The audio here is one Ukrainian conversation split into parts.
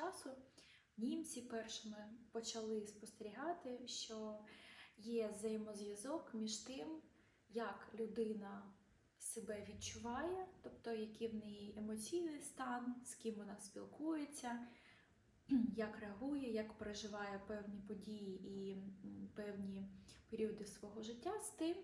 часу німці першими почали спостерігати, що є взаємозв'язок між тим, як людина себе відчуває, тобто який в неї емоційний стан, з ким вона спілкується, як реагує, як переживає певні події і певні періоди свого життя, з тим,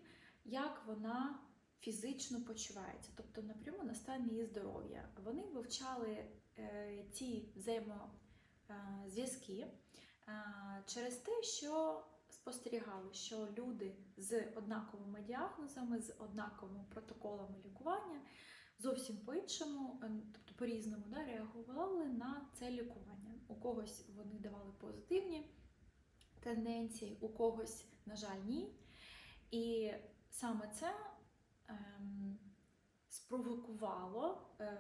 як вона фізично почувається, тобто напряму на стан її здоров'я. Вони вивчали е, ці взаємозв'язки е, через те, що спостерігали, що люди з однаковими діагнозами, з однаковими протоколами лікування зовсім по-іншому, е, тобто по-різному да, реагували на це лікування. У когось вони давали позитивні тенденції, у когось, на жаль, ні. І саме це спровокувало е,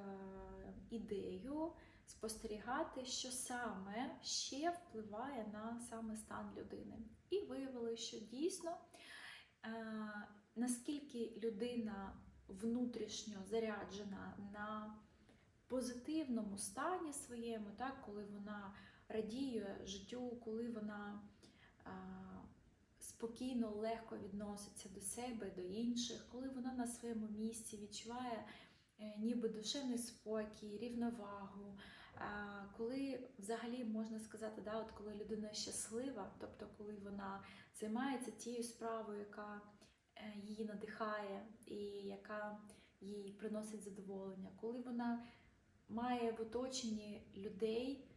ідею спостерігати, що саме ще впливає на саме стан людини. І виявили, що дійсно, е, наскільки людина внутрішньо заряджена на позитивному стані своєму, так, коли вона радіє життю, коли вона е, спокійно, легко відноситься до себе, до інших, коли вона на своєму місці відчуває е, ніби душевний спокій, рівновагу, е, коли взагалі можна сказати, да, от коли людина щаслива, тобто коли вона займається тією справою, яка е, її надихає і яка їй приносить задоволення, коли вона має в оточенні людей,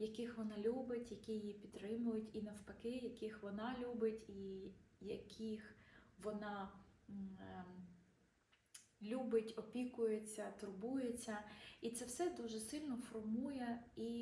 яких вона любить, які її підтримують, і навпаки, яких вона любить, і яких вона ем, любить, опікується, турбується. І це все дуже сильно формує і